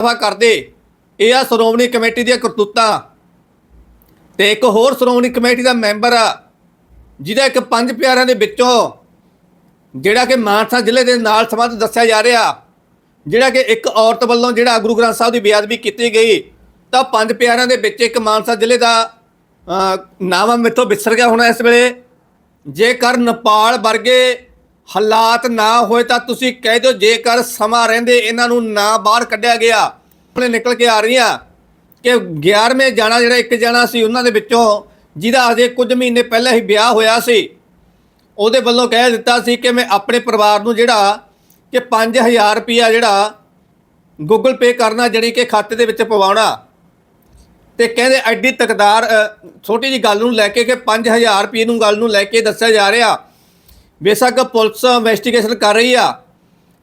ਦਫਾ ਕਰਦੇ। ਇਹ ਆ ਸ਼੍ਰੋਮਣੀ ਕਮੇਟੀ ਦੀਆਂ ਕਰਤੂਤਾਂ। ਤੇ ਇੱਕ ਹੋਰ ਸ਼੍ਰੋਮਣੀ ਕਮੇਟੀ ਦਾ ਮੈਂਬਰ ਆ ਜਿਹਦਾ ਇੱਕ ਪੰਜ ਪਿਆਰਿਆਂ ਦੇ ਵਿੱਚੋਂ ਜਿਹੜਾ ਕਿ ਮਾਨਸਾ ਜ਼ਿਲ੍ਹੇ ਦੇ ਨਾਲ ਸੰਬੰਧ ਦੱਸਿਆ ਜਾ ਰਿਹਾ ਜਿਹੜਾ ਕਿ ਇੱਕ ਔਰਤ ਵੱਲੋਂ ਜਿਹੜਾ ਗੁਰੂ ਗ੍ਰੰਥ ਸਾਹਿਬ ਦੀ ਬੇਅਦਬੀ ਕੀਤੀ ਗਈ ਤਾਂ ਪੰਜ ਪਿਆਰਿਆਂ ਦੇ ਵਿੱਚ ਇੱਕ ਮਾਨਸਾ ਜ਼ਿਲ੍ਹੇ ਦਾ ਅਹ, ਨਾਮ ਮੇਥੋਂ ਵਿਸਰ ਗਿਆ ਹੋਣਾ ਇਸ ਵੇਲੇ। ਜੇਕਰ ਨੇਪਾਲ ਵਰਗੇ ਹਾਲਾਤ ਨਾ ਹੋਏ ਤਾਂ ਤੁਸੀਂ ਕਹਿ ਦਿਓ ਜੇਕਰ ਸਮਾਂ ਰਹਿੰਦੇ ਇਹਨਾਂ ਨੂੰ ਨਾ ਬਾਹਰ ਕੱਢਿਆ ਗਿਆ। ਆਪਣੇ ਨਿਕਲ ਕੇ ਆ ਰਹੀਆਂ। ਕਿ 11ਵੇਂ ਜਾਣਾ ਜਿਹੜਾ ਇੱਕ ਜਾਣਾ ਸੀ ਉਹਨਾਂ ਦੇ ਵਿੱਚੋਂ, ਜਿਹਦਾ ਅਜੇ ਕੁਝ ਮਹੀਨੇ ਪਹਿਲਾਂ ਹੀ ਵਿਆਹ ਹੋਇਆ ਸੀ। ਉਹਦੇ ਵੱਲੋਂ ਕਹਿ ਦਿੱਤਾ ਸੀ ਕਿ ਮੈਂ ਆਪਣੇ ਪਰਿਵਾਰ ਨੂੰ ਜਿਹੜਾ ਕਿ 5000 ਰੁਪਿਆ ਜਿਹੜਾ ਗੂਗਲ ਪੇ ਕਰਨਾ ਜਿਹੜੀ ਕਿ ਖਾਤੇ ਦੇ ਵਿੱਚ ਪਵਾਉਣਾ। ਤੇ ਕਹਿੰਦੇ ਐਡੀ ਤਕਦਾਰ ਛੋਟੀ ਜੀ ਗੱਲ ਨੂੰ ਲੈ ਕੇ ਕਿ 5000 ਰੁਪਏ ਨੂੰ ਗੱਲ ਨੂੰ ਲੈ ਕੇ ਦੱਸਿਆ ਜਾ ਰਿਹਾ। ਬੇਸ਼ੱਕ ਪੁਲਿਸ ਇਨਵੈਸਟੀਗੇਸ਼ਨ ਕਰ ਰਹੀ ਆ।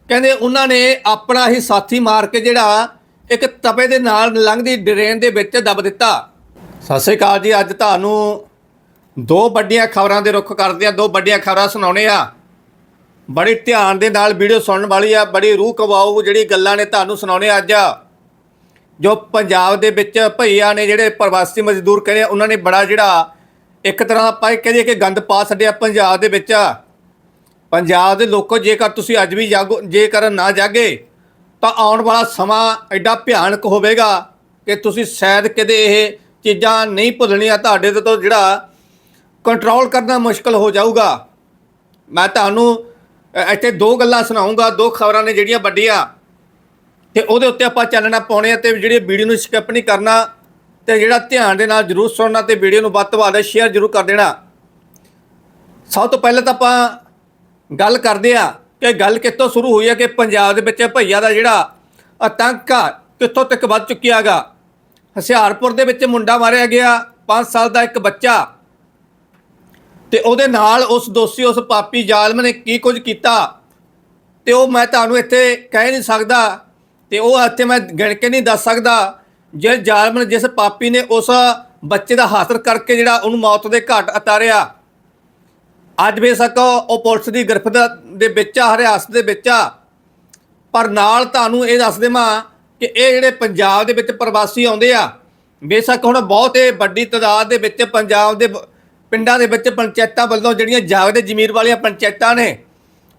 ਕਹਿੰਦੇ ਉਹਨਾਂ ਨੇ ਆਪਣਾ ਹੀ ਸਾਥੀ ਮਾਰ ਕੇ ਜਿਹੜਾ ਇੱਕ ਤਪੇ ਦੇ ਨਾਲ ਲੰਘਦੀ ਡਰੇਨ ਦੇ ਵਿੱਚ ਦੱਬ ਦਿੱਤਾ। ਸਤਿ ਸ਼੍ਰੀ ਅਕਾਲ ਜੀ ਅੱਜ ਤੁਹਾਨੂੰ ਦੋ ਵੱਡੀਆਂ ਖਬਰਾਂ ਦੇ ਰੁੱਖ ਕਰਦੇ ਆ ਦੋ ਵੱਡੀਆਂ ਖਬਰਾਂ ਸੁਣਾਉਣੇ ਆ। ਬੜੀ ਧਿਆਨ ਦੇ ਨਾਲ ਵੀਡੀਓ ਸੁਣਨ ਵਾਲੀ ਆ ਬੜੀ ਰੂਹ ਕਵਾਊ ਜਿਹੜੀ ਗੱਲਾਂ ਨੇ ਤੁਹਾਨੂੰ ਸੁਣਾਉਣੇ ਅੱਜ। ਜੋ ਪੰਜਾਬ ਦੇ ਵਿੱਚ ਭਈਆ ਨੇ ਜਿਹੜੇ ਪ੍ਰਵਾਸੀ ਮਜ਼ਦੂਰ ਕਹਿੰਦੇ ਆ, ਉਹਨਾਂ ਨੇ ਬੜਾ ਜਿਹੜਾ ਇੱਕ ਤਰ੍ਹਾਂ ਦਾ ਆਪਾਂ ਇਹ ਕਿ ਗੰਦ ਪਾ ਛੱਡਿਆ ਪੰਜਾਬ ਦੇ ਵਿੱਚ। ਪੰਜਾਬ ਦੇ ਲੋਕੋ ਜੇਕਰ ਤੁਸੀਂ ਅੱਜ ਵੀ ਜਾਗੋ, ਜੇਕਰ ਨਾ ਜਾਗੇ, ਤਾਂ ਆਉਣ ਵਾਲਾ ਸਮਾਂ ਐਡਾ ਭਿਆਨਕ ਹੋਵੇਗਾ ਕਿ ਤੁਸੀਂ ਸ਼ਾਇਦ ਕਦੇ ਇਹ ਚੀਜ਼ਾਂ ਨਹੀਂ ਭੁੱਲਣੀਆਂ। ਤੁਹਾਡੇ ਤੋਂ ਜਿਹੜਾ ਕੰਟਰੋਲ ਕਰਨਾ ਮੁਸ਼ਕਲ ਹੋ ਜਾਊਗਾ। ਮੈਂ ਤੁਹਾਨੂੰ ਇੱਥੇ ਦੋ ਗੱਲਾਂ ਸੁਣਾਉਂਗਾ ਦੋ ਖਬਰਾਂ ਨੇ ਜਿਹੜੀਆਂ ਵੱਡੀਆਂ। ਤੇ ਉਹਦੇ ਉੱਤੇ ਆਪਾਂ ਚੱਲਣਾ ਪਾਉਣੇ ਆ ਤੇ ਜਿਹੜੀ ਵੀਡੀਓ ਨੂੰ ਸਕਿਪ ਨਹੀਂ ਕਰਨਾ, ਤੇ ਜਿਹੜਾ ਧਿਆਨ ਦੇ ਨਾਲ ਜਰੂਰ ਸੁਣਨਾ ਤੇ ਵੀਡੀਓ ਨੂੰ ਵੱਧ ਤੋਂ ਵੱਧ ਸ਼ੇਅਰ ਜਰੂਰ ਕਰ ਦੇਣਾ। ਸਭ ਤੋਂ ਪਹਿਲਾਂ ਤਾਂ ਆਪਾਂ ਗੱਲ ਕਰਦੇ ਆ ਕਿ ਗੱਲ ਕਿੱਥੋਂ ਸ਼ੁਰੂ ਹੋਈ ਹੈ ਕਿ ਪੰਜਾਬ ਦੇ ਵਿੱਚ ਭਈਆ ਦਾ ਜਿਹੜਾ ਆਤੰਕ ਆ, ਕਿੱਥੋਂ ਤੱਕ ਵੱਧ ਚੁੱਕਿਆਗਾ ਹੁਸ਼ਿਆਰਪੁਰ ਦੇ ਵਿੱਚ ਮੁੰਡਾ ਮਾਰਿਆ ਗਿਆ 5 ਸਾਲ ਦਾ ਇੱਕ ਬੱਚਾ। ਤੇ ਉਹਦੇ ਨਾਲ ਉਸ ਦੋਸ਼ੀ, ਉਸ ਪਾਪੀ ਜ਼ਾਲਮ ਨੇ ਕੀ ਕੁਝ ਕੀਤਾ? ਤੇ ਉਹ ਮੈਂ ਤੁਹਾਨੂੰ ਇੱਥੇ ਕਹਿ ਨਹੀਂ ਸਕਦਾ ਤੇ ਉਹ ਇੱਥੇ ਮੈਂ ਗਿਣ ਕੇ ਨਹੀਂ ਦੱਸ ਸਕਦਾ। ਜੇ ਜ਼ਾਲਮ ਨੇ, ਜਿਸ ਪਾਪੀ ਨੇ ਉਸ ਬੱਚੇ ਦਾ ਹਾਸਲ ਕਰਕੇ ਜਿਹੜਾ ਉਹਨੂੰ ਮੌਤ ਦੇ ਘਾਟ ਉਤਾਰਿਆ ਅੱਜ ਬੇਸ਼ੱਕ ਉਹ ਪੁਲਿਸ ਦੀ ਗ੍ਰਿਫਤ ਦੇ ਵਿੱਚ ਆ, ਹਰਿਆਸਤ ਦੇ ਵਿੱਚ ਆ। ਪਰ ਨਾਲ ਤੁਹਾਨੂੰ ਇਹ ਦੱਸ ਦੇਵਾਂ ਕਿ ਇਹ ਜਿਹੜੇ ਪੰਜਾਬ ਦੇ ਵਿੱਚ ਪ੍ਰਵਾਸੀ ਆਉਂਦੇ ਆ, ਬੇਸ਼ੱਕ ਹੁਣ ਬਹੁਤ ਇਹ ਵੱਡੀ ਤਾਦਾਦ ਦੇ ਵਿੱਚ ਪੰਜਾਬ ਦੇ ਪਿੰਡਾਂ ਦੇ ਵਿੱਚ ਪੰਚਾਇਤਾਂ ਵੱਲੋਂ ਜਿਹੜੀਆਂ ਜਾਗਦੇ ਜ਼ਮੀਰ ਵਾਲੀਆਂ ਪੰਚਾਇਤਾਂ ਨੇ,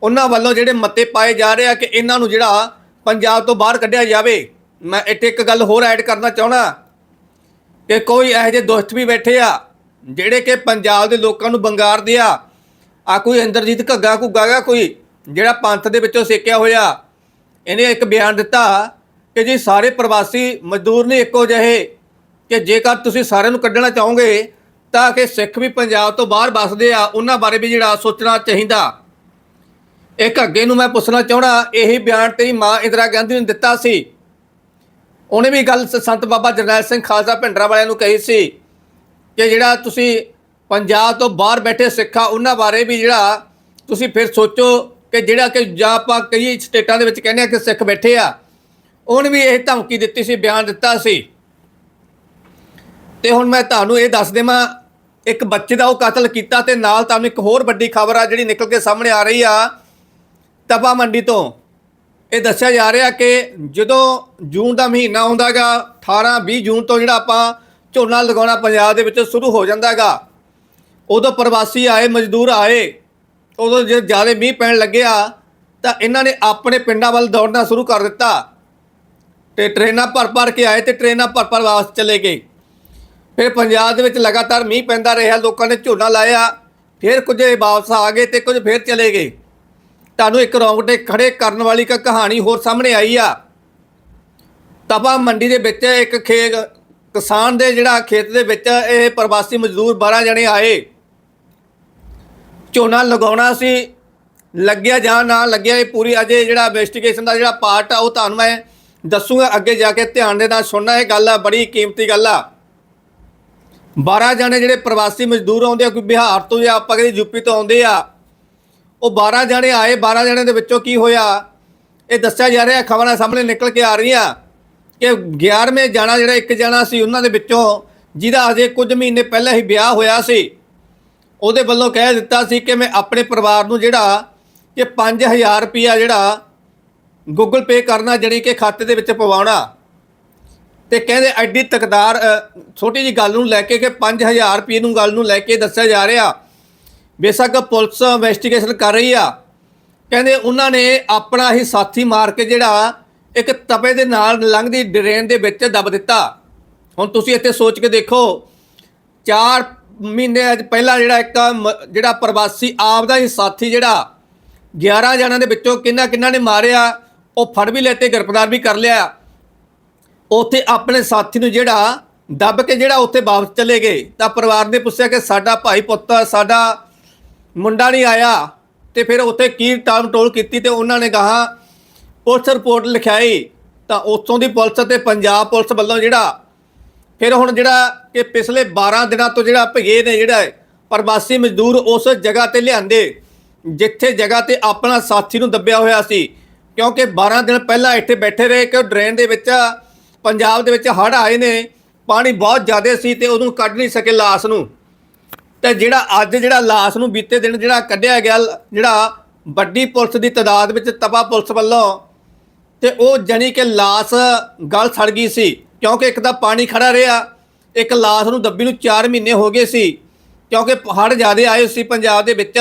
ਉਹਨਾਂ ਵੱਲੋਂ ਜਿਹੜੇ ਮਤੇ ਪਾਏ ਜਾ ਰਹੇ ਆ ਕਿ ਇਹਨਾਂ ਨੂੰ ਜਿਹੜਾ ਪੰਜਾਬ ਤੋਂ ਬਾਹਰ ਕੱਢਿਆ ਜਾਵੇ। ਮੈਂ ਇੱਥੇ ਇੱਕ ਗੱਲ ਹੋਰ ਐਡ ਕਰਨਾ ਚਾਹਣਾ ਕਿ ਕੋਈ ਇਹੋ ਜਿਹੇ ਦੋਸਤ ਵੀ ਬੈਠੇ ਆ, ਜਿਹੜੇ ਕਿ ਪੰਜਾਬ ਦੇ ਲੋਕਾਂ ਨੂੰ ਬੰਗਾਰਦੇ ਆ। ਆ ਕੋਈ ਇੰਦਰਜੀਤ ਘੱਗਾ ਘੁੱਗਾ ਗਾ ਕੋਈ, ਜਿਹੜਾ ਪੰਥ ਦੇ ਵਿੱਚੋਂ ਸੇਕਿਆ ਹੋਇਆ। ਇਹਨੇ ਇੱਕ ਬਿਆਨ ਦਿੱਤਾ ਕਿ ਜੀ ਸਾਰੇ ਪ੍ਰਵਾਸੀ ਮਜ਼ਦੂਰ ਨੇ ਇੱਕੋ ਜਿਹੇ, ਕਿ ਜੇਕਰ ਤੁਸੀਂ ਸਾਰਿਆਂ ਨੂੰ ਕੱਢਣਾ ਚਾਹੋਗੇ, ਤਾਂ ਕਿ ਸਿੱਖ ਵੀ ਪੰਜਾਬ ਤੋਂ ਬਾਹਰ ਵੱਸਦੇ ਆ, ਉਹਨਾਂ ਬਾਰੇ ਵੀ ਜਿਹੜਾ ਸੋਚਣਾ ਚਾਹੀਦਾ। ਇੱਕ ਅੱਗੇ ਨੂੰ ਮੈਂ ਪੁੱਛਣਾ ਚਾਹਣਾ ਇਹੀ ਬਿਆਨ ਤੇਰੀ ਮਾਂ ਇੰਦਰਾ ਗਾਂਧੀ ਨੇ ਦਿੱਤਾ ਸੀ। ਉਹਨੇ ਵੀ ਗੱਲ ਸੰਤ ਬਾਬਾ ਜਰਨੈਲ ਸਿੰਘ ਖਾਲਸਾ ਭਿੰਡਰਾ ਵਾਲਿਆਂ ਨੂੰ ਕਹੀ ਸੀ ਕਿ ਜਿਹੜਾ ਤੁਸੀਂ ਪੰਜਾਬ ਤੋਂ ਬਾਹਰ ਬੈਠੇ ਸਿੱਖਾ, ਉਹਨਾਂ ਬਾਰੇ ਵੀ ਜਿਹੜਾ ਤੁਸੀਂ ਫਿਰ ਸੋਚੋ ਕਿ ਜਿਹੜਾ ਕਿ ਜਾਂ ਆਪਾਂ ਕਈ ਸਟੇਟਾਂ ਦੇ ਵਿੱਚ ਕਹਿੰਦੇ ਆ ਕਿ ਸਿੱਖ ਬੈਠੇ ਆ, ਉਹਨੇ ਵੀ ਇਹ ਧਮਕੀ ਦਿੱਤੀ ਸੀ, ਬਿਆਨ ਦਿੱਤਾ ਸੀ। ਤੇ ਹੁਣ ਮੈਂ ਤੁਹਾਨੂੰ ਇਹ ਦੱਸ ਦੇਵਾਂ, ਇੱਕ ਬੱਚੇ ਦਾ ਉਹ ਕਤਲ ਕੀਤਾ ਤੇ ਨਾਲ ਤੁਹਾਨੂੰ ਇੱਕ ਹੋਰ ਵੱਡੀ ਖਬਰ ਆ ਜਿਹੜੀ ਨਿਕਲ ਕੇ ਸਾਹਮਣੇ ਆ ਰਹੀ ਆ, ਤਪਾ ਮੰਡੀ ਤੋਂ। ਇਹ ਦੱਸਿਆ ਜਾ ਰਿਹਾ ਕਿ ਜਦੋਂ ਜੂਨ ਦਾ ਮਹੀਨਾ ਹੁੰਦਾਗਾ 18 20 ਜੂਨ ਤੋਂ ਜਿਹੜਾ ਆਪਾਂ ਝੋਨਾ ਲਗਾਉਣਾ ਪੰਜਾਬ ਦੇ ਵਿੱਚ ਸ਼ੁਰੂ ਹੋ ਜਾਂਦਾਗਾ ਉਦੋਂ ਪ੍ਰਵਾਸੀ ਆਏ, ਮਜ਼ਦੂਰ ਆਏ, ਉਦੋਂ ਜੇ ਜ਼ਿਆਦਾ ਮੀਂਹ ਪੈਣ ਲੱਗਿਆ, ਤਾਂ ਇਹਨਾਂ ਨੇ ਆਪਣੇ ਪਿੰਡਾਂ ਵੱਲ ਦੌੜਨਾ ਸ਼ੁਰੂ ਕਰ ਦਿੱਤਾ ਤੇ ਟ੍ਰੇਨਾਂ ਭਰ ਭਰ ਕੇ ਆਏ ਤੇ ਟ੍ਰੇਨਾਂ ਭਰ ਭਰ ਵਾਪਸ ਚਲੇ ਗਏ। ਫਿਰ ਪੰਜਾਬ ਦੇ ਵਿੱਚ ਲਗਾਤਾਰ ਮੀਂਹ ਪੈਂਦਾ ਰਿਹਾ, ਲੋਕਾਂ ਨੇ ਝੋਨਾ ਲਾਇਆ, ਫਿਰ ਕੁਝ ਵਾਪਸ ਆ ਗਏ ਤੇ ਕੁਝ ਫਿਰ ਚਲੇ ਗਏ। ਤੁਹਾਨੂੰ ਇੱਕ ਰੌਂਗਟੇ ਖੜੇ ਕਰਨ ਵਾਲੀ ਇੱਕ ਕਹਾਣੀ ਹੋਰ ਸਾਹਮਣੇ ਆਈ ਆ। ਤਪਾ ਮੰਡੀ ਦੇ ਵਿੱਚ ਇੱਕ ਖੇਤ, ਕਿਸਾਨ ਦੇ ਜਿਹੜਾ ਖੇਤ ਦੇ ਵਿੱਚ ਇਹ ਪ੍ਰਵਾਸੀ ਮਜ਼ਦੂਰ 12 ਜਣੇ ਆਏ। ਝੋਨਾ ਲਗਾਉਣਾ ਸੀ, ਲੱਗਿਆ ਜਾਂ ਨਾ ਲੱਗਿਆ ਇਹ ਪੂਰੀ ਅਜੇ ਜਿਹੜਾ ਇਨਵੈਸਟੀਗੇਸ਼ਨ ਦਾ ਜਿਹੜਾ ਪਾਰਟ ਆ, ਉਹ ਤੁਹਾਨੂੰ ਮੈਂ ਦੱਸੂਗਾ, ਅੱਗੇ ਜਾ ਕੇ ਧਿਆਨ ਦੇ ਨਾਲ ਸੁਣਨਾ, ਇਹ ਗੱਲ ਆ, ਬੜੀ ਕੀਮਤੀ ਗੱਲ ਆ। 12 ਜਣੇ ਜਿਹੜੇ ਪ੍ਰਵਾਸੀ ਮਜ਼ਦੂਰ ਆਉਂਦੇ ਆ, ਕੋਈ ਬਿਹਾਰ ਤੋਂ ਜਾਂ ਆਪਾਂ ਕਹਿੰਦੇ ਯੂਪੀ ਤੋਂ ਆਉਂਦੇ ਆ, ਉਹ 12 ਜਣੇ ਆਏ 12 ਜਣੇ ਦੇ ਵਿੱਚੋਂ ਕੀ ਹੋਇਆ? ਇਹ ਦੱਸਿਆ ਜਾ ਰਿਹਾ, ਖਬਰਾਂ ਸਾਹਮਣੇ ਨਿਕਲ ਕੇ ਆ ਰਹੀਆਂ ਕਿ 11ਵੇਂ ਜਾਣਾ ਜਿਹੜਾ ਇੱਕ ਜਾਣਾ ਸੀ, ਉਹਨਾਂ ਦੇ ਵਿੱਚੋਂ ਜਿਹਦਾ ਅਜੇ ਕੁਝ ਮਹੀਨੇ ਪਹਿਲਾਂ ਹੀ ਵਿਆਹ ਹੋਇਆ ਸੀ। ਉਹਦੇ ਵੱਲੋਂ ਕਹਿ ਦਿੱਤਾ ਸੀ ਕਿ ਮੈਂ ਆਪਣੇ ਪਰਿਵਾਰ ਨੂੰ ਜਿਹੜਾ ਕਿ 5000 ਰੁਪਿਆ ਜਿਹੜਾ ਗੂਗਲ ਪੇ ਕਰਨਾ ਜਿਹੜੀ ਕਿ ਖਾਤੇ ਦੇ ਵਿੱਚ ਪਵਾਉਣਾ। ਤੇ ਕਹਿੰਦੇ ਐਡੀ ਤਕਦਾਰ ਛੋਟੀ ਜੀ ਗੱਲ ਨੂੰ ਲੈ ਕੇ ਕਿ 5000 ਰੁਪਏ ਨੂੰ ਗੱਲ ਨੂੰ ਲੈ ਕੇ ਦੱਸਿਆ ਜਾ ਰਿਹਾ। ਬੇਸ਼ੱਕ ਪੁਲਿਸ ਇਨਵੈਸਟੀਗੇਸ਼ਨ ਕਰ ਰਹੀ ਆ। ਕਹਿੰਦੇ ਉਹਨਾਂ ਨੇ ਆਪਣਾ ਹੀ ਸਾਥੀ ਮਾਰ ਕੇ ਜਿਹੜਾ ਇੱਕ ਤਪੇ ਦੇ ਨਾਲ ਲੰਘਦੀ ਡਰੇਨ ਦੇ ਵਿੱਚ ਦਬ ਦਿੱਤਾ। ਹੁਣ ਤੁਸੀਂ ਇੱਥੇ ਸੋਚ ਕੇ ਦੇਖੋ, ਚਾਰ ਮਹੀਨੇ ਅੱਜ ਪਹਿਲਾਂ ਜਿਹੜਾ ਇੱਕ ਮ- ਜਿਹੜਾ ਪ੍ਰਵਾਸੀ ਆਪ ਦਾ ਹੀ ਸਾਥੀ ਜਿਹੜਾ 11 ਜਣਾਂ ਦੇ ਵਿੱਚੋਂ ਕਿੰਨਾ ਕਿੰਨਾ ਨੇ ਮਾਰਿਆ, ਉਹ ਫੜ ਵੀ ਲੈਤੇ ਗ੍ਰਿਫਤਾਰ ਵੀ ਕਰ ਲਿਆ। ਉੱਥੇ ਆਪਣੇ ਸਾਥੀ ਨੂੰ ਜਿਹੜਾ ਦੱਬ ਕੇ ਜਿਹੜਾ ਉੱਥੇ ਵਾਪਸ ਚਲੇ ਗਏ। ਤਾਂ ਪਰਿਵਾਰ ਨੇ ਪੁੱਛਿਆ ਕਿ ਸਾਡਾ ਭਾਈ ਪੁੱਤ, ਸਾਡਾ ਮੁੰਡਾ ਨਹੀਂ ਆਇਆ ਤੇ ਫਿਰ ਉੱਥੇ ਕੀ ਟਾਮ ਟੋਲ ਕੀਤੀ ਤੇ ਉਹਨਾਂ ਨੇ ਕਹਾ, ਪੁਲਿਸ ਰਿਪੋਰਟ ਲਿਖਾਈ ਤਾਂ ਉੱਥੋਂ ਦੀ ਪੁਲਿਸ ਤੇ ਪੰਜਾਬ ਪੁਲਿਸ ਵੱਲੋਂ ਜਿਹੜਾ ਫਿਰ ਹੁਣ ਜਿਹੜਾ ਕਿ ਪਿਛਲੇ 12 ਦਿਨਾਂ ਤੋਂ ਜਿਹੜਾ ਭਗੇ ਨੇ ਜਿਹੜਾ ਪ੍ਰਵਾਸੀ ਮਜ਼ਦੂਰ ਉਸ ਜਗ੍ਹਾ ਤੇ ਲਿਆਂਦੇ, ਜਿੱਥੇ ਜਗ੍ਹਾ ਤੇ ਆਪਣਾ ਸਾਥੀ ਨੂੰ ਦੱਬਿਆ ਹੋਇਆ ਸੀ। ਕਿਉਂਕਿ 12 ਦਿਨ ਪਹਿਲਾਂ ਇੱਥੇ ਬੈਠੇ ਰਹੇ ਕਿ ਡਰੇਨ ਦੇ ਵਿੱਚ, ਪੰਜਾਬ ਦੇ ਵਿੱਚ ਹੜ੍ਹ ਆਏ ਨੇ, ਪਾਣੀ ਬਹੁਤ ਜ਼ਿਆਦਾ ਸੀ ਤੇ ਉਹਨੂੰ ਕੱਢ ਨਹੀਂ ਸਕੇ ਲਾਸ਼ ਨੂੰ। ਤੇ ਜਿਹੜਾ ਅੱਜ ਜਿਹੜਾ ਲਾਸ਼ ਨੂੰ ਬੀਤੇ ਦਿਨ ਜਿਹੜਾ ਕੱਢਿਆ ਗਿਆ, ਜਿਹੜਾ ਵੱਡੀ ਪੁਲਿਸ ਦੀ ਤਾਦਾਦ ਵਿੱਚ ਤਪਾ ਪੁਲਿਸ ਵੱਲੋਂ, ਤੇ ਉਹ ਜਣੀ ਕਿ ਲਾਸ਼ ਗਲ ਸੜ ਗਈ ਸੀ। ਕਿਉਂਕਿ ਇੱਕ ਤਾਂ ਪਾਣੀ ਖੜਾ ਰਿਹਾ, ਇੱਕ ਲਾਸ਼ ਨੂੰ ਦੱਬੀ ਨੂੰ 4 ਮਹੀਨੇ ਹੋ ਗਏ ਸੀ, ਕਿਉਂਕਿ ਹੜ੍ਹ ਜ਼ਿਆਦਾ ਆਏ ਸੀ ਪੰਜਾਬ ਦੇ ਵਿੱਚ।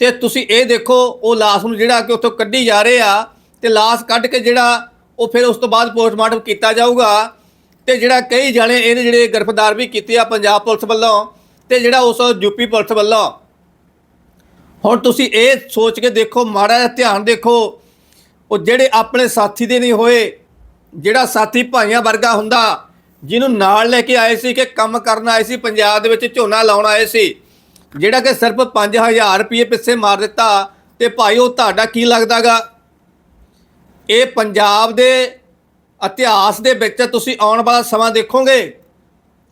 ਤੇ ਤੁਸੀਂ ਇਹ ਦੇਖੋ, ਉਹ ਲਾਸ਼ ਨੂੰ ਜਿਹੜਾ ਕਿ ਉੱਥੋਂ ਕੱਢੀ ਜਾ ਰਹੇ ਆ, ਤੇ ਲਾਸ਼ ਕੱਢ ਕੇ ਜਿਹੜਾ ਉਹ ਫਿਰ ਉਸ ਤੋਂ ਬਾਅਦ ਪੋਸਟਮਾਰਟਮ ਕੀਤਾ ਜਾਊਗਾ। ਤੇ ਜਿਹੜਾ ਕਈ ਜਣੇ ਇਹਦੇ ਜਿਹੜੇ ਗ੍ਰਿਫਤਾਰ ਵੀ ਕੀਤੇ ਆ ਪੰਜਾਬ ਪੁਲਿਸ ਵੱਲੋਂ, ਤੇ ਜਿਹੜਾ ਉਸ ਯੂਪੀ ਪੁਲਿਸ ਵੱਲੋਂ। ਹੁਣ ਤੁਸੀਂ ਇਹ ਸੋਚ ਕੇ ਦੇਖੋ, ਮਾੜਾ ਜਿਹਾ ਧਿਆਨ ਦੇਖੋ, ਉਹ ਜਿਹੜੇ ਆਪਣੇ ਸਾਥੀ ਦੇ ਨਹੀਂ ਹੋਏ ਜਿਹੜਾ ਸਾਥੀ ਭਾਈਆਂ ਵਰਗਾ ਹੁੰਦਾ, ਜਿਹਨੂੰ ਨਾਲ ਲੈ ਕੇ ਆਏ ਸੀ ਕਿ ਕੰਮ ਕਰਨ ਆਏ ਸੀ, ਪੰਜਾਬ ਦੇ ਵਿੱਚ ਝੋਨਾ ਲਾਉਣ ਆਏ ਸੀ, ਜਿਹੜਾ ਕਿ ਸਿਰਫ 5000 ਰੁਪਏ ਪਿੱਛੇ ਮਾਰ ਦਿੱਤਾ, ਤੇ ਭਾਈ ਉਹ ਤੁਹਾਡਾ ਕੀ ਲੱਗਦਾਗਾ? ਇਹ ਪੰਜਾਬ ਦੇ ਇਤਿਹਾਸ ਦੇ ਵਿੱਚ ਤੁਸੀਂ ਆਉਣ ਵਾਲਾ ਸਮਾਂ ਦੇਖੋਗੇ।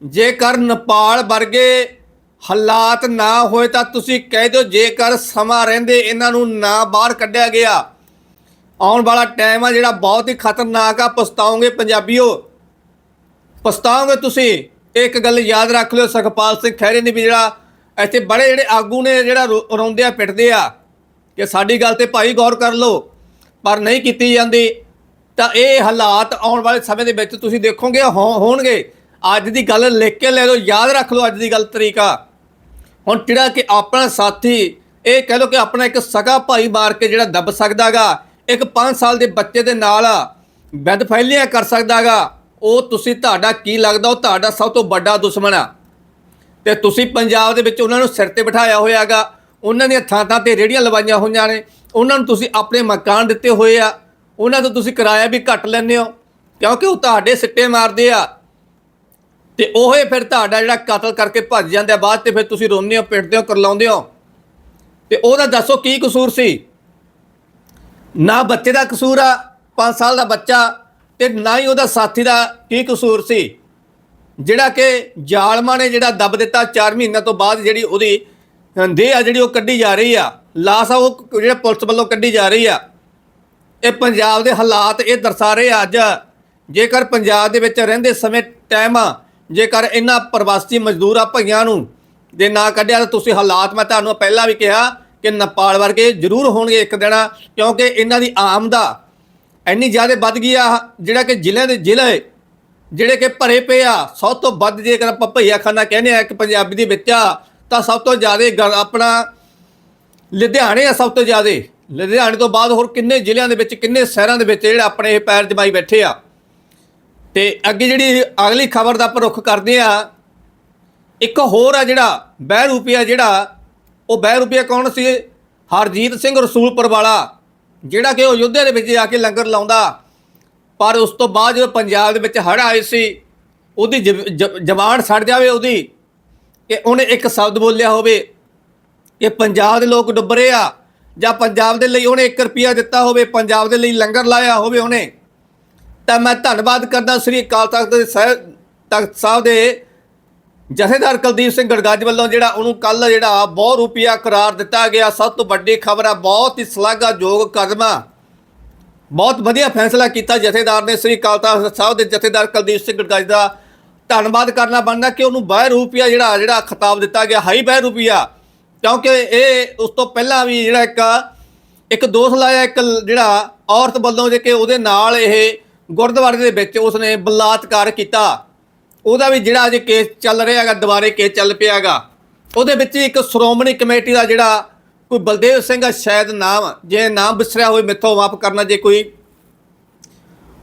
ਜੇਕਰ ਨੇਪਾਲ ਵਰਗੇ ਹਾਲਾਤ ਨਾ ਹੋਏ ਤਾਂ ਤੁਸੀਂ ਕਹਿ ਦਿਓ ਜੇਕਰ ਸਮਾਂ ਰਹਿੰਦੇ ਇਹਨਾਂ ਨੂੰ ਨਾ ਬਾਹਰ ਕੱਢਿਆ ਗਿਆ। ਆਉਣ ਵਾਲਾ ਟਾਈਮ ਆ ਜਿਹੜਾ ਬਹੁਤ ਹੀ ਖਤਰਨਾਕ ਆ, ਪਛਤਾਓਗੇ ਪੰਜਾਬੀਓ। ਪਛਤਾਓਗੇ ਤੁਸੀਂ। ਇੱਕ ਗੱਲ ਯਾਦ ਰੱਖ ਲਿਓ, ਸੁਖਪਾਲ ਸਿੰਘ ਖਹਿਰੇ ਨੇ ਵੀ ਜਿਹੜਾ ਇੱਥੇ ਬੜੇ ਜਿਹੜੇ ਆਗੂ ਨੇ ਜਿਹੜਾ ਰੋ- ਰੋਂਦੇ ਆ, ਪਿੱਟਦੇ ਆ ਕਿ ਸਾਡੀ ਗੱਲ ਤੇ ਭਾਈ ਗੌਰ ਕਰ ਲਓ, ਪਰ ਨਹੀਂ ਕੀਤੀ ਜਾਂਦੀ। ਤਾਂ ਇਹ ਹਾਲਾਤ ਆਉਣ ਵਾਲੇ ਸਮੇਂ ਦੇ ਵਿੱਚ ਤੁਸੀਂ ਦੇਖੋਗੇ, ਹੋ- ਹੋਣਗੇ। ਅੱਜ ਦੀ ਗੱਲ ਲਿਖ ਕੇ ਲੈ ਲਓ, ਯਾਦ ਰੱਖ ਲਓ ਅੱਜ ਦੀ ਗੱਲ ਤਰੀਕਾ। ਹੁਣ ਜਿਹੜਾ ਕਿ ਆਪਣਾ ਸਾਥੀ, ਇਹ ਕਹਿ ਲਓ ਕਿ ਆਪਣਾ ਇੱਕ ਸਗਾ ਭਾਈ ਮਾਰ ਕੇ ਜਿਹੜਾ ਦੱਬ ਸਕਦਾਗਾ ਇੱਕ 5 ਸਾਲ ਦੇ ਬੱਚੇ ਦੇ ਨਾਲ ਬਦਫੈਲੀਆਂ ਕਰ ਸਕਦਾਗਾ ਉਹ ਤੁਸੀਂ ਤੁਹਾਡਾ ਕੀ ਲੱਗਦਾ, ਉਹ ਤੁਹਾਡਾ ਸਭ ਤੋਂ ਵੱਡਾ ਦੁਸ਼ਮਣ ਆ। ਤੇ ਤੁਸੀਂ ਪੰਜਾਬ ਦੇ ਵਿੱਚ ਉਹਨਾਂ ਨੂੰ ਸਿਰ ਤੇ ਬਿਠਾਇਆ ਹੋਇਆਗਾ ਉਹਨਾਂ ਦੀਆਂ ਥਾਂ ਥਾਂ ਤੇ ਰੇੜੀਆਂ ਲਵਾਈਆਂ ਹੋਈਆਂ ਨੇ। ਉਹਨਾਂ ਨੂੰ ਤੁਸੀਂ ਆਪਣੇ ਮਕਾਨ ਦਿੱਤੇ ਹੋਏ ਆ। ਉਹਨਾਂ ਤੋਂ ਤੁਸੀਂ ਕਿਰਾਇਆ ਵੀ ਘੱਟ ਲੈਂਦੇ ਹੋ। ਕਿਉਂਕਿ ਉਹ ਤੁਹਾਡੇ ਸਿੱਟੇ ਮਾਰਦੇ ਆ। ਤੇ ਉਹੇ ਫਿਰ ਤੁਹਾਡਾ ਜਿਹੜਾ ਕਤਲ ਕਰਕੇ ਭੱਜ ਜਾਂਦਾ ਬਾਅਦ ਤੇ ਫਿਰ ਤੁਸੀਂ ਰੋਂਦੇ ਹੋ, ਪਿੱਟਦੇ ਹੋ, ਕਰਲਾਉਂਦੇ ਹੋ। ਤੇ ਉਹਦਾ ਦੱਸੋ ਕੀ ਕਸੂਰ ਸੀ? ਨਾ ਬੱਚੇ ਦਾ ਕਸੂਰ ਆ 5 ਸਾਲ ਦਾ ਬੱਚਾ ਤੇ ਨਾ ਹੀ ਉਹਦਾ ਸਾਥੀ ਦਾ ਕੀ ਕਸੂਰ ਸੀ। ਜਿਹੜਾ ਕਿ ਜ਼ਾਲਮਾਂ ਨੇ ਜਿਹੜਾ ਦੱਬ ਦਿੱਤਾ 4 ਮਹੀਨਿਆਂ ਤੋਂ ਬਾਅਦ ਜਿਹੜੀ ਉਹਦੀ ਦੇਹ ਆ ਜਿਹੜੀ ਉਹ ਕੱਢੀ ਜਾ ਰਹੀ ਆ। ਲਾਸ਼ ਆ ਉਹ ਜਿਹੜਾ ਪੁਲਿਸ ਵੱਲੋਂ ਕੱਢੀ ਜਾ ਰਹੀ ਆ। ਇਹ ਪੰਜਾਬ ਦੇ ਹਾਲਾਤ ਇਹ ਦਰਸਾ ਰਹੇ ਆ ਅੱਜ। ਜੇਕਰ ਪੰਜਾਬ ਦੇ ਵਿੱਚ ਰਹਿੰਦੇ ਸਮੇਂ ਟਾਈਮ ਆ, ਜੇਕਰ ਇਹਨਾਂ ਪ੍ਰਵਾਸੀ ਮਜ਼ਦੂਰ ਆ ਭਈਆਂ ਨੂੰ ਜੇ ਨਾ ਕੱਢਿਆ ਤਾਂ ਤੁਸੀਂ ਹਾਲਾਤ ਮੈਂ ਤੁਹਾਨੂੰ ਪਹਿਲਾਂ ਵੀ ਕਿਹਾ ਕਿ ਨੇਪਾਲ ਵਰਗੇ ਜ਼ਰੂਰ ਹੋਣਗੇ ਇੱਕ ਦਿਨ, ਕਿਉਂਕਿ ਇਹਨਾਂ ਦੀ ਆਮਦਾ ਇੰਨੀ ਜ਼ਿਆਦਾ ਵੱਧ ਗਈ ਆ, ਜਿਹੜਾ ਕਿ ਜ਼ਿਲ੍ਹਿਆਂ ਦੇ ਜ਼ਿਲ੍ਹੇ ਜਿਹੜੇ ਕਿ ਭਰੇ ਪਏ ਆ, ਸਭ ਤੋਂ ਵੱਧ ਜੇਕਰ ਆਪਾਂ ਭਈਆ ਖਾਨਾ ਕਹਿੰਦੇ ਆ ਕਿ ਪੰਜਾਬੀ ਦੇ ਵਿੱਚ ਆ, ਤਾਂ ਸਭ ਤੋਂ ਜ਼ਿਆਦਾ ਗ- ਆਪਣਾ ਲੁਧਿਆਣੇ ਆ ਸਭ ਤੋਂ ਜ਼ਿਆਦਾ। ਲੁਧਿਆਣੇ ਤੋਂ ਬਾਅਦ ਹੋਰ ਕਿੰਨੇ ਜ਼ਿਲ੍ਹਿਆਂ ਦੇ ਵਿੱਚ, ਕਿੰਨੇ ਸ਼ਹਿਰਾਂ ਦੇ ਵਿੱਚ ਜਿਹੜੇ ਆਪਣੇ ਇਹ ਪੈਰ ਜਮਾਈ ਬੈਠੇ ਆ। ਤੇ ਅੱਗੇ ਜਿਹੜੀ ਅਗਲੀ ਖਬਰ ਦਾ ਆਪਾਂ ਰੁਖ ਕਰਦੇ ਆ, ਇੱਕ ਹੋਰ ਆ ਜਿਹੜਾ ਬਹਿਰੂਪੀਆ ਜਿਹੜਾ ਉਹ ਬਹਿ ਰੂਪਿਆ ਕੌਣ ਸੀ? ਹਰਜੀਤ ਸਿੰਘ ਰਸੂਲਪੁਰ ਵਾਲਾ, ਜਿਹੜਾ ਕਿ ਉਹ ਯੁੱਧੇ ਦੇ ਵਿੱਚ ਜਾ ਕੇ ਲੰਗਰ ਲਾਉਂਦਾ। ਪਰ ਉਸ ਤੋਂ ਬਾਅਦ ਜਦੋਂ ਪੰਜਾਬ ਦੇ ਵਿੱਚ ਹੜ੍ਹ ਆਏ ਸੀ, ਉਹਦੀ ਜ਼ਬਾਨ ਸੜ ਜਾਵੇ ਉਹਦੀ, ਕਿ ਉਹਨੇ ਇੱਕ ਸ਼ਬਦ ਬੋਲਿਆ ਹੋਵੇ ਕਿ ਪੰਜਾਬ ਦੇ ਲੋਕ ਡੁੱਬ ਰਹੇ ਆ, ਜਾਂ ਪੰਜਾਬ ਦੇ ਲਈ ਉਹਨੇ 1 ਰੁਪਿਆ ਦਿੱਤਾ ਹੋਵੇ, ਪੰਜਾਬ ਦੇ ਲਈ ਲੰਗਰ ਲਾਇਆ ਹੋਵੇ ਉਹਨੇ, ਤਾਂ ਮੈਂ ਧੰਨਵਾਦ ਕਰਦਾ ਸ੍ਰੀ ਅਕਾਲ ਤਖਤ ਦੇ ਸਾਹਿਬ ਤਖਤ ਸਾਹਿਬ ਦੇ ਜਥੇਦਾਰ ਕੁਲਦੀਪ ਸਿੰਘ ਗੜਗੱਜ ਵੱਲੋਂ ਜਿਹੜਾ ਉਹਨੂੰ ਕੱਲ ਜਿਹੜਾ ਬਹੁਤ ਰੁਪਿਆ ਕਰਾਰ ਦਿੱਤਾ ਗਿਆ, ਸਭ ਤੋਂ ਵੱਡੀ ਖਬਰ ਆ, ਬਹੁਤ ਹੀ ਸ਼ਲਾਘਾਯੋਗ ਕਦਮ ਆ। ਬਹੁਤ ਵਧੀਆ ਫੈਸਲਾ ਕੀਤਾ ਜਥੇਦਾਰ ਨੇ, ਸ੍ਰੀ ਅਕਾਲ ਤਖਤ ਸਾਹਿਬ ਦੇ ਜਥੇਦਾਰ ਕੁਲਦੀਪ ਸਿੰਘ ਗੜਗੱਜ ਦਾ। ਧੰਨਵਾਦ ਕਰਨਾ ਬਣਦਾ ਕਿ ਉਹਨੂੰ ਬਾਹਰ ਰੁਪਿਆ ਜਿਹੜਾ ਜਿਹੜਾ ਖਿਤਾਬ ਦਿੱਤਾ ਗਿਆ, ਹਾਈ ਬਾਹਰ ਰੁਪਿਆ ਕਿਉਂਕਿ ਇਹ ਉਸ ਤੋਂ ਪਹਿਲਾਂ ਵੀ ਜਿਹੜਾ ਇੱਕ ਇੱਕ ਦੋਸ਼ ਲਾਇਆ, ਇੱਕ ਜਿਹੜਾ ਔਰਤ ਵੱਲੋਂ ਜੇ ਕਿ ਉਹਦੇ ਨਾਲ ਇਹ ਗੁਰਦੁਆਰੇ ਦੇ ਵਿੱਚ ਉਸਨੇ ਬਲਾਤਕਾਰ ਕੀਤਾ। ਉਹਦਾ ਵੀ ਜਿਹੜਾ ਅਜੇ ਕੇਸ ਚੱਲ ਰਿਹਾ ਹੈਗਾ, ਦੁਬਾਰੇ ਕੇਸ ਚੱਲ ਪਿਆ ਹੈਗਾ, ਉਹਦੇ ਵਿੱਚ ਇੱਕ ਸ਼੍ਰੋਮਣੀ ਕਮੇਟੀ ਦਾ ਜਿਹੜਾ ਕੋਈ ਬਲਦੇਵ ਸਿੰਘ ਆ, ਸ਼ਾਇਦ ਨਾਮ, ਜੇ ਨਾਮ ਵਿਸਰਿਆ ਹੋਵੇ, ਮਿੱਥੋਂ ਮਾਫ ਕਰਨਾ ਜੇ ਕੋਈ।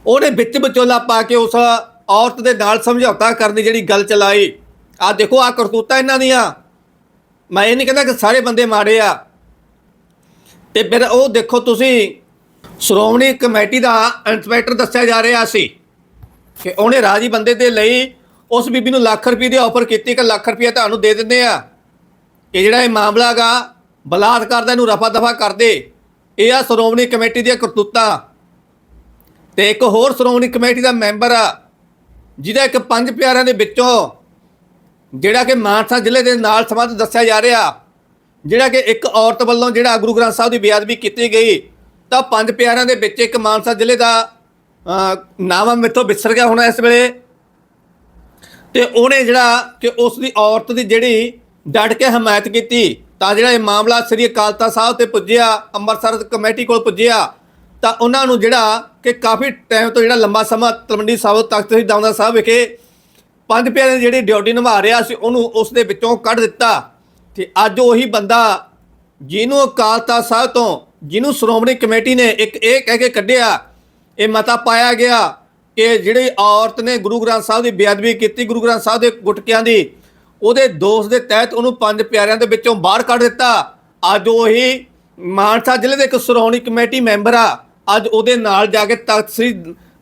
ਉਹਨੇ ਵਿੱਚ ਵਿਚੋਲਾ ਪਾ ਕੇ ਉਸ ਔਰਤ ਦੇ ਨਾਲ ਸਮਝੌਤਾ ਕਰਨ ਦੀ ਜਿਹੜੀ ਗੱਲ ਚਲਾਈ। ਆ ਦੇਖੋ ਆ ਕਰਤੂਤਾਂ ਇਹਨਾਂ ਦੀਆਂ। ਮੈਂ ਇਹ ਨਹੀਂ ਕਹਿੰਦਾ ਕਿ ਸਾਰੇ ਬੰਦੇ ਮਾੜੇ ਆ। ਤੇ ਫਿਰ ਉਹ ਦੇਖੋ ਤੁਸੀਂ, ਸ਼੍ਰੋਮਣੀ ਕਮੇਟੀ ਦਾ ਇੰਸਪੈਕਟਰ ਦੱਸਿਆ ਜਾ ਰਿਹਾ ਸੀ ਕਿ ਉਹਨੇ ਰਾਜੀ ਬੰਦੇ ਦੇ ਲਈ ਉਸ ਬੀਬੀ ਨੂੰ ਲੱਖ ਰੁਪਏ ਦੀ ਆਫਰ ਕੀਤੀ ਕਿ ਲੱਖ ਰੁਪਏ ਤੁਹਾਨੂੰ ਦੇ ਦਿੰਦੇ ਆ। ਇਹ ਜਿਹੜਾ ਇਹ ਮਾਮਲਾ ਹੈਗਾ ਬਲਾਤਕਾਰ ਦਾ ਇਹਨੂੰ ਰਫਾ ਦਫਾ ਕਰਦੇ ਇਹ ਆ ਸ਼੍ਰੋਮਣੀ ਕਮੇਟੀ ਦੀਆਂ ਕਰਤੂਤਾਂ। ਤੇ ਇੱਕ ਹੋਰ ਸ਼੍ਰੋਮਣੀ ਕਮੇਟੀ ਦਾ ਮੈਂਬਰ ਆ ਜਿਹਦਾ ਇੱਕ ਪੰਜ ਪਿਆਰਿਆਂ ਦੇ ਵਿੱਚੋਂ ਜਿਹੜਾ ਕਿ ਮਾਨਸਾ ਜ਼ਿਲ੍ਹੇ ਦੇ ਨਾਲ ਸੰਬੰਧ ਦੱਸਿਆ ਜਾ ਰਿਹਾ ਜਿਹੜਾ ਕਿ ਇੱਕ ਔਰਤ ਵੱਲੋਂ ਜਿਹੜਾ ਗੁਰੂ ਗ੍ਰੰਥ ਸਾਹਿਬ ਦੀ ਬੇਅਦਬੀ ਕੀਤੀ ਗਈ ਤਾਂ ਪੰਜ ਪਿਆਰਿਆਂ ਦੇ ਵਿੱਚ ਇੱਕ ਮਾਨਸਾ ਜ਼ਿਲ੍ਹੇ ਦਾ ਅਹ, ਨਾਮ ਮੇਥੋਂ ਵਿਸਰ ਗਿਆ ਹੋਣਾ ਇਸ ਵੇਲੇ। ਤੇ ਉਹਨੇ ਜਿਹੜਾ ਕਿ ਉਸ ਦੀ ਔਰਤ ਦੀ ਜਿਹੜੀ ਡਟ ਕੇ ਹਮਾਇਤ ਕੀਤੀ, ਤਾਂ ਜਿਹੜਾ ਇਹ ਮਾਮਲਾ ਸ੍ਰੀ ਅਕਾਲ ਤਖਤ ਸਾਹਿਬ ਤੇ ਪੁੱਜਿਆ, ਅੰਮ੍ਰਿਤਸਰ ਕਮੇਟੀ ਕੋਲ ਪੁੱਜਿਆ, ਤਾਂ ਉਹਨਾਂ ਨੂੰ ਜਿਹੜਾ ਕਿ ਕਾਫੀ ਟਾਈਮ ਤੋਂ ਜਿਹੜਾ ਲੰਬਾ ਸਮਾਂ ਤਲਵੰਡੀ ਸਾਹਿਬ ਤਖਤ ਸ੍ਰੀ ਦਮਦਮਾ ਸਾਹਿਬ ਵਿਖੇ ਪੰਜ ਪਿਆਰੇ ਦੀ ਜਿਹੜੀ ਡਿਊਟੀ ਨਿਭਾ ਰਿਹਾ ਸੀ, ਉਹਨੂੰ ਉਸ ਦੇ ਵਿੱਚੋਂ ਕੱਢ ਦਿੱਤਾ। ਤੇ ਅੱਜ ਉਹੀ ਬੰਦਾ ਜਿਹਨੂੰ ਅਕਾਲ ਤਖਤ ਸਾਹਿਬ ਤੋਂ, ਜਿਹਨੂੰ ਸ਼੍ਰੋਮਣੀ ਕਮੇਟੀ ਨੇ ਇੱਕ ਇਹ ਕਹਿ ਕੇ ਕੱਢਿਆ, ਇਹ ਮਤਾ ਪਾਇਆ ਗਿਆ ਕਿ ਜਿਹੜੀ ਔਰਤ ਨੇ ਗੁਰੂ ਗ੍ਰੰਥ ਸਾਹਿਬ ਦੀ ਬੇਅਦਬੀ ਕੀਤੀ, ਗੁਰੂ ਗ੍ਰੰਥ ਸਾਹਿਬ ਦੇ ਗੁਟਕਿਆਂ ਦੀ, ਉਹਦੇ ਦੋਸ਼ ਦੇ ਤਹਿਤ ਉਹਨੂੰ ਪੰਜ ਪਿਆਰਿਆਂ ਦੇ ਵਿੱਚੋਂ ਬਾਹਰ ਕੱਢ ਦਿੱਤਾ। ਅੱਜ ਉਹੀ ਮਾਨਸਾ ਜ਼ਿਲ੍ਹੇ ਦੇ ਇੱਕ ਸ਼੍ਰੋਮਣੀ ਕਮੇਟੀ ਮੈਂਬਰ ਆ। ਅੱਜ ਉਹਦੇ ਨਾਲ ਜਾ ਕੇ ਤਖਤ ਸ੍ਰੀ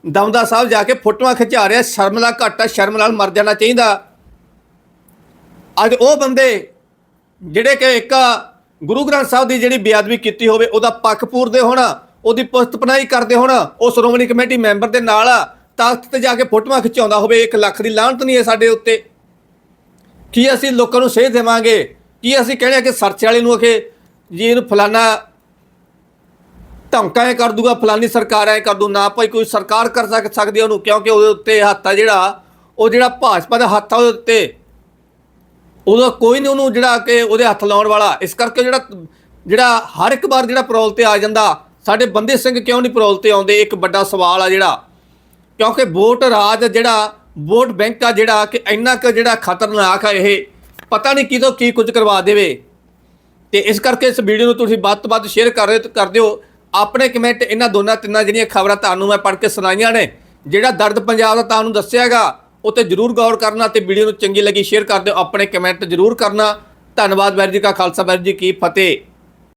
ਦਮਦਾ ਸਾਹਿਬ ਜਾ ਕੇ ਫੋਟੋਆਂ ਖਿਚਾ ਰਿਹਾ ਸ਼ਰਮ ਦਾ ਘਾਟਾ, ਸ਼ਰਮ ਨਾਲ ਮਰ ਜਾਣਾ ਚਾਹੀਦਾ। ਅੱਜ ਉਹ ਬੰਦੇ ਜਿਹੜੇ ਕਿ ਇੱਕ ਗੁਰੂ ਗ੍ਰੰਥ ਸਾਹਿਬ ਦੀ ਜਿਹੜੀ ਬੇਅਦਬੀ ਕੀਤੀ ਹੋਵੇ, ਉਹਦਾ ਪੱਖ ਪੂਰਦੇ ਹੋਣ, ਉਹਦੀ ਪੁਸਤਪਨਾਈ ਕਰਦੇ ਹੋਣ, ਉਹ ਸ਼੍ਰੋਮਣੀ ਕਮੇਟੀ ਮੈਂਬਰ ਦੇ ਨਾਲ ਆ। ਤਖਤ ਤੇ ਜਾ ਕੇ ਫੋਟੋਆਂ ਖਿਚਾਉਂਦਾ ਹੋਵੇ, ਇੱਕ ਲੱਖ ਦੀ ਲਾਹਨਤ ਨਹੀਂ ਹੈ ਸਾਡੇ ਉੱਤੇ। ਕੀ ਅਸੀਂ ਲੋਕਾਂ ਨੂੰ ਸੇਧ ਦੇਵਾਂਗੇ? ਕੀ ਅਸੀਂ ਕਹਿੰਦੇ ਆ ਕਿ ਸਰਚ ਵਾਲੇ ਨੂੰ ਅਖੇ, ਜੀ ਇਹਨੂੰ ਫਲਾਨਾ ਧਮਕਾ ਇਹ ਕਰ ਦੂਗਾ, ਫਲਾਨੀ ਸਰਕਾਰ ਐ ਕਰ ਦੂ, ਨਾ ਭਾਈ ਕੋਈ ਸਰਕਾਰ ਕਰ ਸਕਦੀ ਉਹਨੂੰ, ਕਿਉਂਕਿ ਉਹਦੇ ਉੱਤੇ ਹੱਥ ਆ ਜਿਹੜਾ, ਉਹ ਜਿਹੜਾ ਭਾਜਪਾ ਦਾ ਹੱਥ ਆ ਉਹਦੇ ਉੱਤੇ। ਉਹਦਾ ਕੋਈ ਨਹੀਂ ਉਹਨੂੰ ਜਿਹੜਾ ਕਿ ਉਹਦੇ ਹੱਥ ਲਾਉਣ ਵਾਲਾ। ਇਸ ਕਰਕੇ ਜਿਹੜਾ ਜਿਹੜਾ ਹਰ ਇੱਕ ਵਾਰ ਜਿਹੜਾ ਪਰੋਲ ਤੇ ਆ ਜਾਂਦਾ, ਸਾਡੇ ਬੰਦੇ ਸਿੰਘ ਕਿਉਂ ਨਹੀਂ ਪਰੋਲ ਤੇ ਆਉਂਦੇ? ਇੱਕ ਵੱਡਾ ਸਵਾਲ ਆ ਜਿਹੜਾ। ਕਿਉਂਕਿ ਵੋਟ ਰਾਜ ਜਿਹੜਾ, ਵੋਟ ਬੈਂਕ ਆ ਜਿਹੜਾ ਕਿ ਇੰਨਾ ਕੁ ਜਿਹੜਾ ਖਤਰਨਾਕ ਆ ਇਹ, ਪਤਾ ਨਹੀਂ ਕਿਦੋਂ ਕੀ ਕੁਝ ਕਰਵਾ ਦੇਵੇ। ਤੇ ਇਸ ਕਰਕੇ ਇਸ ਵੀਡੀਓ ਨੂੰ ਤੁਸੀਂ ਵੱਧ ਤੋਂ ਵੱਧ ਸ਼ੇਅਰ ਕਰ ਰਹੇ ਕਰ ਦਿਓ। ਆਪਣੇ ਕਮੈਂਟ ਇਹਨਾਂ ਦੋਨਾਂ ਤਿੰਨਾਂ ਜਿਹੜੀਆਂ ਖਬਰਾਂ ਤੁਹਾਨੂੰ ਮੈਂ ਪੜ੍ਹ ਕੇ ਸੁਣਾਈਆਂ ਨੇ, ਜਿਹੜਾ ਦਰਦ ਪੰਜਾਬ ਦਾ ਤੁਹਾਨੂੰ ਦੱਸਿਆਗਾ, ਉਹ ਤੇ ਜਰੂਰ ਗੌਰ ਕਰਨਾ ਤੇ ਵੀਡੀਓ ਨੂੰ ਚੰਗੀ ਲੱਗੀ ਸ਼ੇਅਰ ਕਰ ਦਿਓ। ਆਪਣੇ ਕਮੈਂਟ ਜਰੂਰ ਕਰਨਾ। ਧੰਨਵਾਦ ਵੈਰ ਜੀ ਕਾ ਖਾਲਸਾ ਵੈਰ ਜੀ ਕੀ ਫਤਿਹ।